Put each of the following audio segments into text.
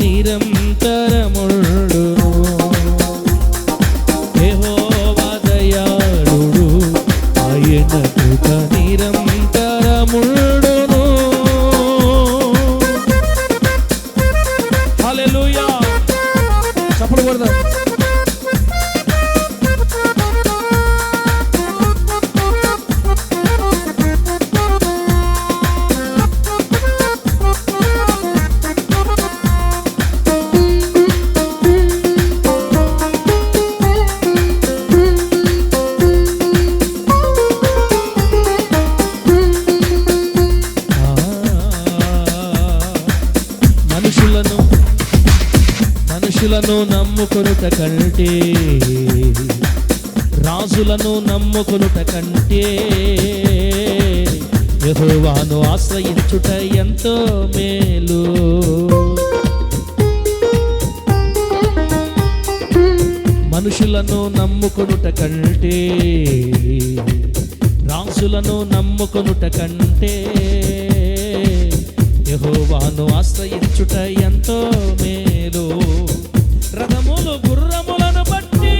നിരന്തരമുള്ള రాజులను నమ్ముకొనుట కంటే రాజులను నమ్ముకొనుట కంటే యహోవాను ఆశ్రయించుట ఎంతో మేలు. మనుషులను నమ్ముకొనుట కంటే రాజులను నమ్ముకొనుట కంటే యహోవాను ఆశ్రయించుట ఎంతో మేలు. రథములు గుర్రములను బట్టి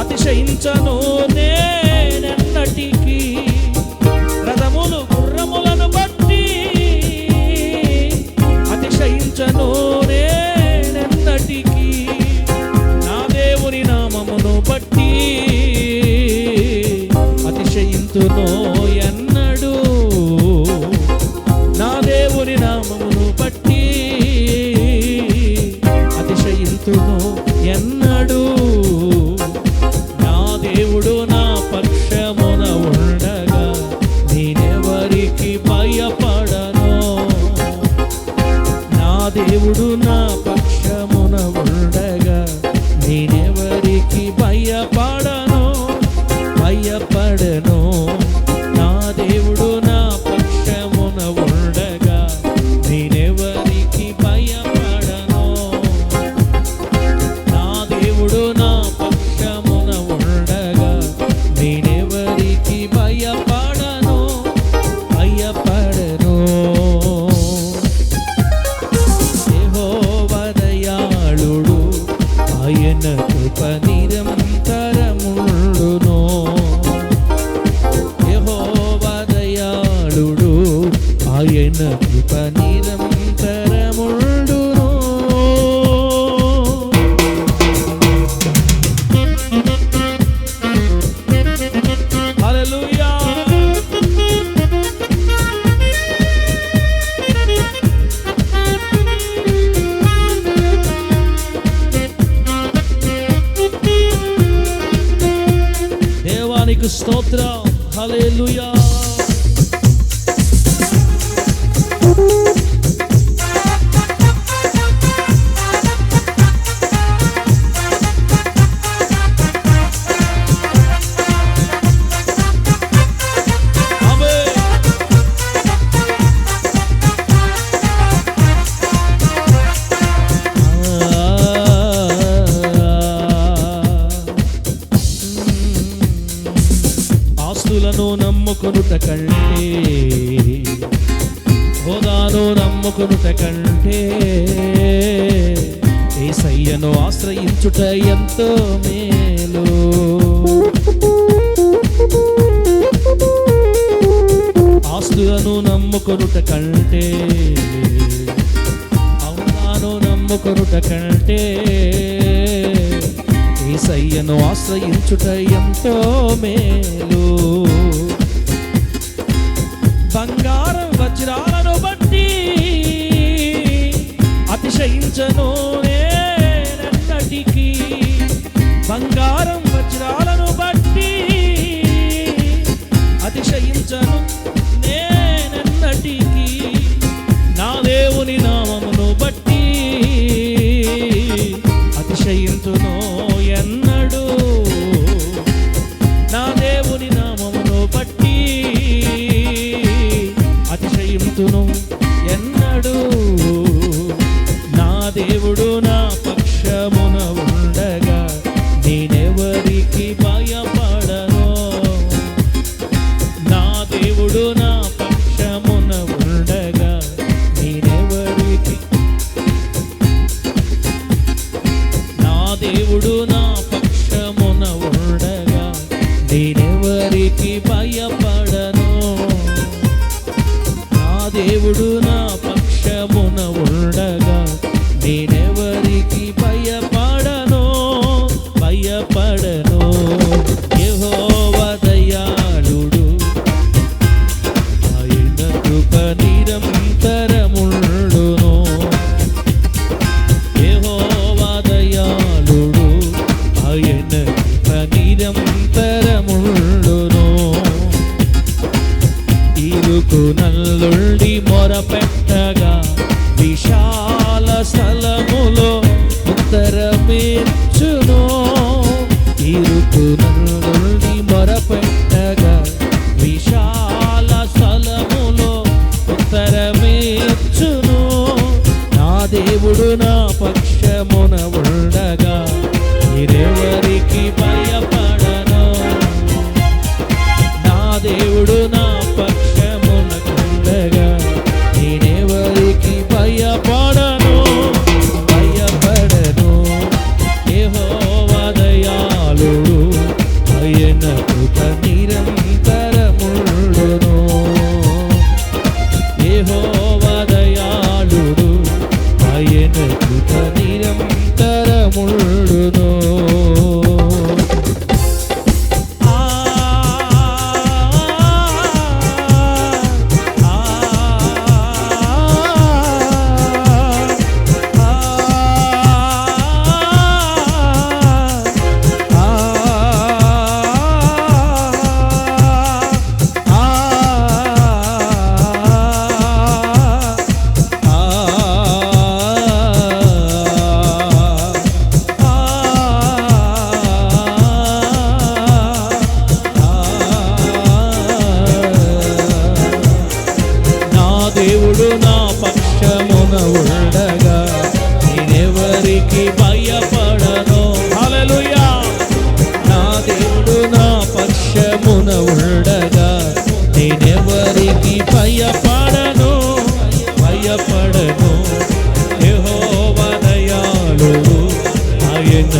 అతిశయించను నేనెన్నటికీ. రథములు గుర్రములను బట్టి అతిశయించను నేనెన్నటికీ. నా దేవుని నామమును బట్టి అతిశయింతును ఎన్నడు. నా దేవుని నామమును బట్టి అతిశయింతును ఎన్నడు ఎంతో మేలు. ఆస్తులను నమ్ముకొనుట కంటే అవునాను నమ్ముకొనుట కంటే ఏసయ్యను ఆశ్రయించుట ఎంతో మేలు. బంగారం వజ్రాలను బట్టి అతిశయించను అతిశయించను దేవుడు నా విశాల స్థలములో ఉత్తరమేర్చును ఇరుకునందుల్ని మొరపెట్టగా విశాల స్థలములో ఉత్తరమేర్చును నా దేవుడు నా పగ ఆశ్చర్యపడను యహోవదయాలు ఆయన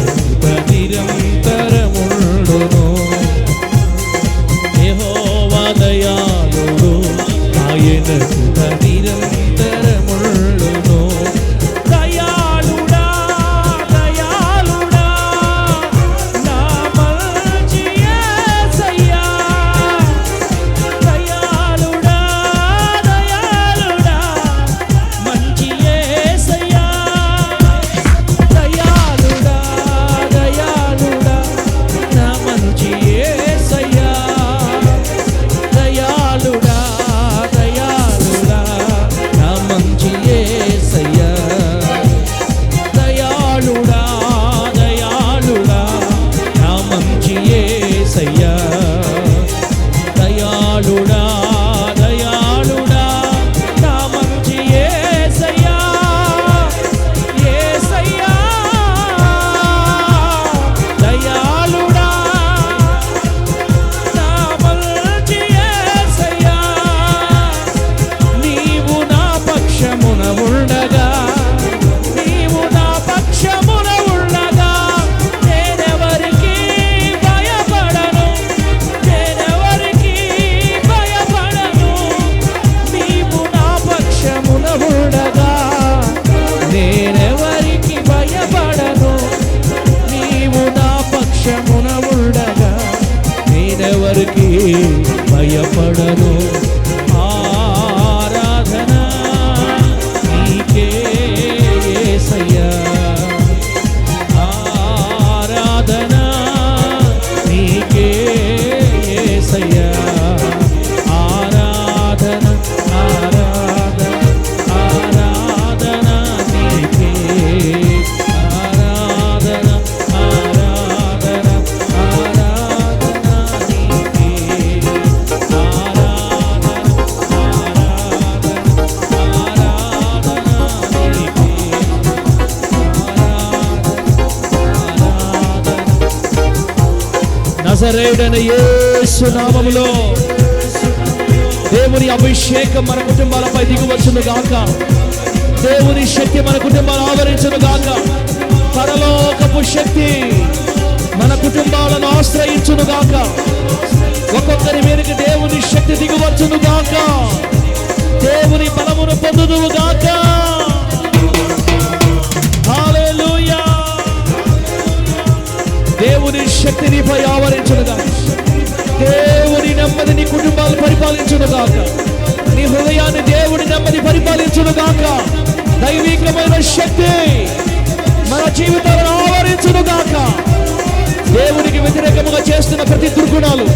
నజరేయుడైన దేవుని అభిషేకం మన కుటుంబాలపై దిగువచ్చును గాక. దేవుని శక్తి మన కుటుంబాలు ఆవరించును గాక. పరలోకపు శక్తి మన కుటుంబాలను ఆశ్రయించును గాక. ఒక్కొక్కరి మీదకి దేవుని శక్తి దిగువచ్చును గాక. దేవుని బలమును పొందుదువు గాక. దేవుని శక్తి నీపై ఆవరించునుగా దేవుని నెమ్మది నీ కుటుంబాలు పరిపాలించునుగాక నీ హృదయాన్ని దేవుని నెమ్మది పరిపాలించునుగాక దైవికమైన శక్తి మన జీవితాలను ఆవరించునుగాక దేవునికి వ్యతిరేకముగా చేస్తున్న ప్రతి దుర్గుణాలు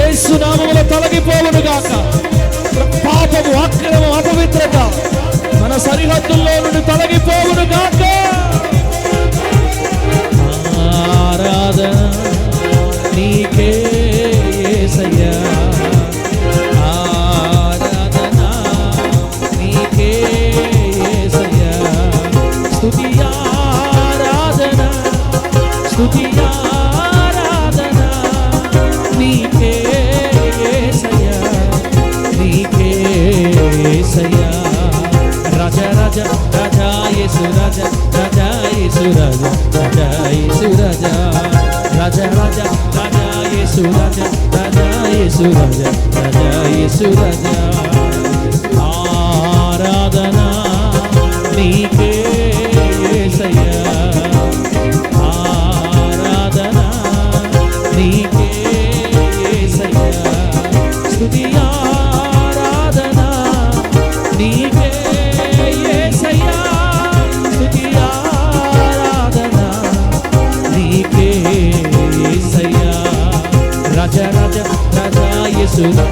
ఏసు నామములో తొలగిపోవునుగాక పాపము అక్రమం అపవిత్రత మన సరిహద్దుల్లో నుండి తొలగిపోవునుగాక యేసు రాజా ఆరాధన నీకే యేసయ్యా. ఆరాధన నీకే యేసయ్యా. స్తుతి ఆరాధన నీకే యేసయ్యా. స్తుతి ఆరాధన నీకే యేసయ్యా. రాజ రాజ రాజా యేసు రాజ రాజా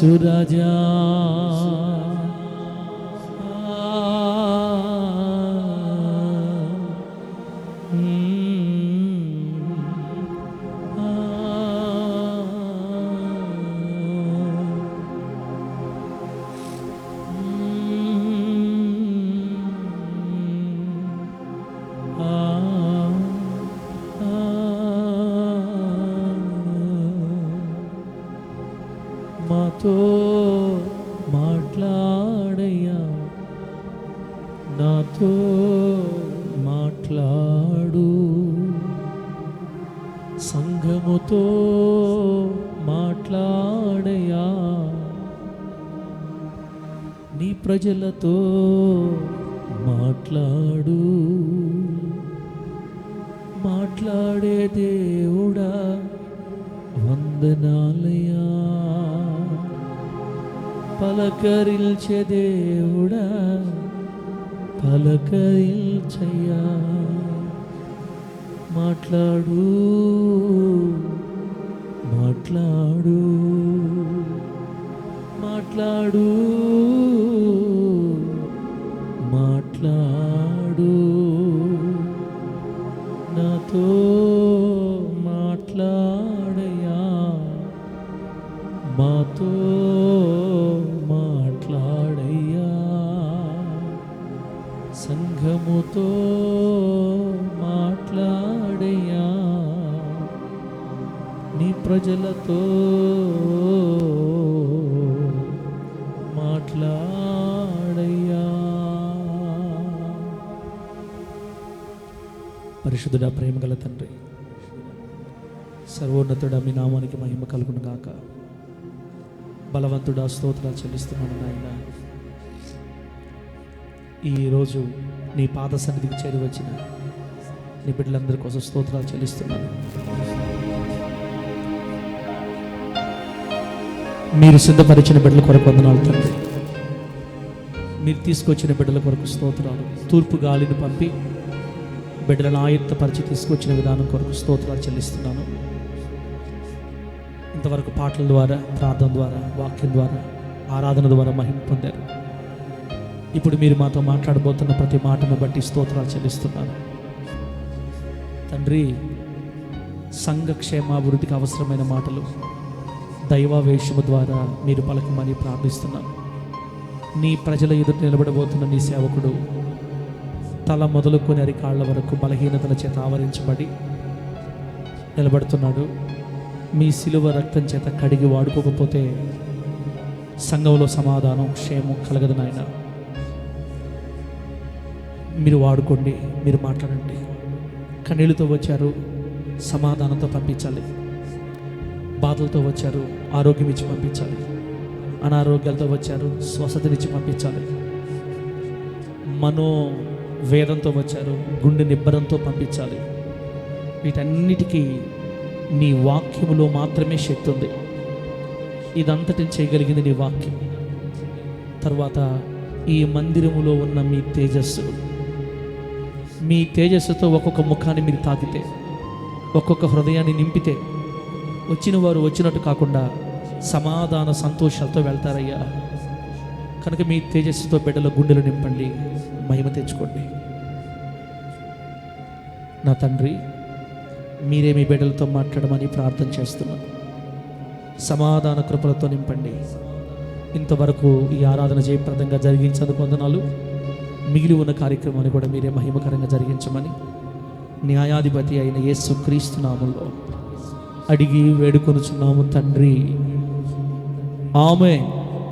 యేసు మాట్లాడు. మాట్లాడే దేవుడా వందనాలయా పలకరిల్చే దేవుడా పలకరిల్చయ్యా మాట్లాడు మాట్లాడు మాట్లాడు. మాట్లాడు. నాతో మాట్లాడయా మాతో పరిశుద్ధుడ ప్రేమగల తండ్రి. సర్వోన్నతుడ మీ నామానికి మహిమ కలుగును గాక. బలవంతుడా స్తోత్రాలు చెల్లిస్తున్నాను నాయన. ఈరోజు నీ పాద సన్నిధికి చేరి వచ్చిన నీ బిడ్డలందరి కోసం స్తోత్రాలు చెల్లిస్తున్నాను. మీరు సిద్ధపరిచిన బిడ్డల కొరకు వందనాలు తండ్రి. మీరు తీసుకొచ్చిన బిడ్డల కొరకు స్తోత్రాలు. తూర్పు గాలిని పంపి బిడ్డలను ఆయుక్తపరిచి తీసుకొచ్చిన విధానం కొరకు స్తోత్రాలు చెల్లిస్తున్నాను. ఇంతవరకు పాటల ద్వారా ప్రార్థన ద్వారా వాక్యం ద్వారా ఆరాధన ద్వారా మహిమ పొందారు. ఇప్పుడు మీరు మాతో మాట్లాడబోతున్న ప్రతి మాటను బట్టి స్తోత్రాలు చెల్లిస్తున్నాను. తండ్రి సంఘక్షేమాభివృద్ధికి అవసరమైన మాటలు దైవావేశము ద్వారా మీరు పలకమని ప్రార్థిస్తున్నాను. నీ ప్రజల ఎదుట నిలబడబోతున్న నీ సేవకుడు తల మొదలుకొని అరికాళ్ళ వరకు బలహీనతల చేత ఆవరించబడి నిలబడుతున్నాడు. మీ సిలువ రక్తం చేత కడిగి వాడుకోకపోతే సంఘంలో సమాధానం క్షేమం కలగదు నాయన. మీరు వాడుకోండి మీరు మాట్లాడండి. కన్నీళ్ళతో వచ్చారు సమాధానంతో పంపించాలి. బాధలతో వచ్చారు ఆరోగ్యం ఇచ్చి పంపించాలి. అనారోగ్యాలతో వచ్చారు స్వస్థతనిచ్చి పంపించాలి. మనో వేదంతో వచ్చారు గుండె నిబ్బరంతో పంపించాలి. వీటన్నిటికీ నీ వాక్యములో మాత్రమే శక్తి ఉంది. ఇదంతటిని చేయగలిగింది నీ వాక్యం. తర్వాత ఈ మందిరములో ఉన్న మీ తేజస్సు. మీ తేజస్సుతో ఒక్కొక్క ముఖాన్ని మీరు తాకితే ఒక్కొక్క హృదయాన్ని నింపితే వచ్చిన వారు వచ్చినట్టు కాకుండా సమాధాన సంతోషాలతో వెళ్తారయ్యా. కనుక మీ తేజస్సుతో బిడ్డల గుండెలు నింపండి. మహిమ తెచ్చుకోండి. నా తండ్రి మీరే మీ బిడ్డలతో మాట్లాడమని ప్రార్థన చేస్తున్నాను. సమాధాన కృపలతో నింపండి. ఇంతవరకు ఈ ఆరాధన జయప్రదంగా జరిగించేందుకు వందనాలు మిగిలి ఉన్న కార్యక్రమాన్ని కూడా మీరే మహిమకరంగా జరిగించమని న్యాయాధిపతి అయిన యేసు క్రీస్తు నామంలో అడిగి వేడుకొనుచున్నాము తండ్రి. ఆమె